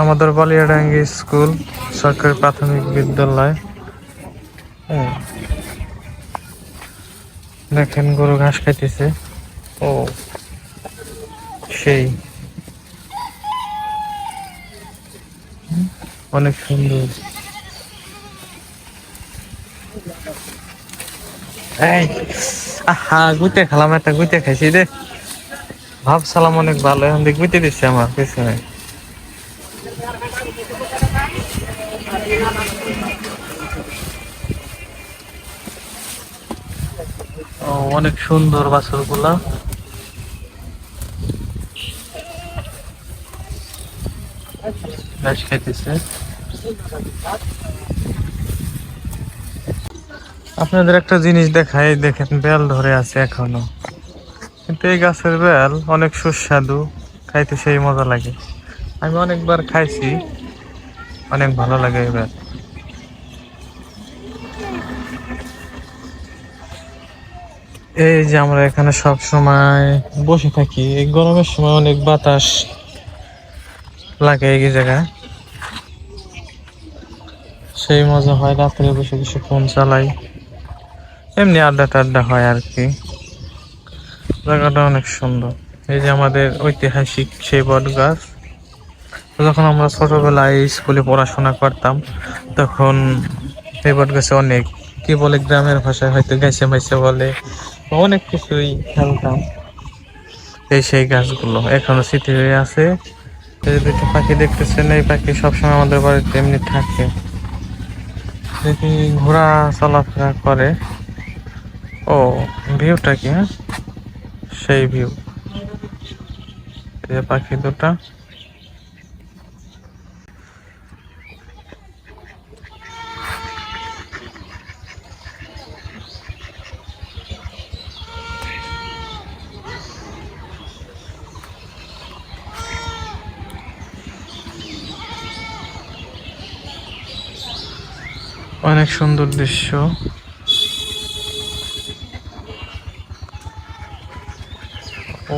আমাদের বালিয়াডাঙ্গি স্কুল, সরকারি প্রাথমিক বিদ্যালয়। দেখেন, গরু ঘাস খাইতেছে। ও, সেই। অনেক সুন্দর। আহা, গুইতে খেলাম, একটা গুইতে খাইছি রে ভাবছিলাম অনেক ভালো, এখন দেখ গুইতে দিচ্ছে আমার পিছনে অনেক সুন্দর বাছরগুলা ঘাস খাইতেছে। আপনাদের একটা জিনিস দেখাই, দেখেন বেল ধরে আছে এখনও। কিন্তু এই গাছের বেল অনেক সুস্বাদু, খাইতে সেই মজা লাগে। আমি অনেকবার খাইছি। অনেক ভালো লাগে এবার। এই যে আমরা এখানে সব সময় বসে থাকি। এই গরমের সময় অনেক বাতাস লাগে এই জায়গায়। সেই মজা হয় রাত্রে বসে বসে ফোন চালাই। এমনি আড্ডা টাড্ডা হয় আর কি। জায়গাটা অনেক সুন্দর। এই যে আমাদের ঐতিহাসিক সেই বট গাছ যখন আমরা ছোটবেলায় স্কুলে পড়াশোনা করতাম, তখন এই বট গাছে অনেক। কি বলে গ্রামের ভাষায় হয়তো গাছে মাইছে বলে অনেক কিছুই খেলতাম এই সেই গাছগুলো এখনও স্মৃতি হয়ে আছে। দুটো পাখি দেখতেছেন, এই পাখি সবসময় আমাদের বাড়িতে এমনি থাকে। দেখি ঘোড়া চলাফেরা করে। ও, ভিউটা কি হ্যাঁ? সেই ভিউ। পাখি দুটা। অনেক সুন্দর দৃশ্য। ও।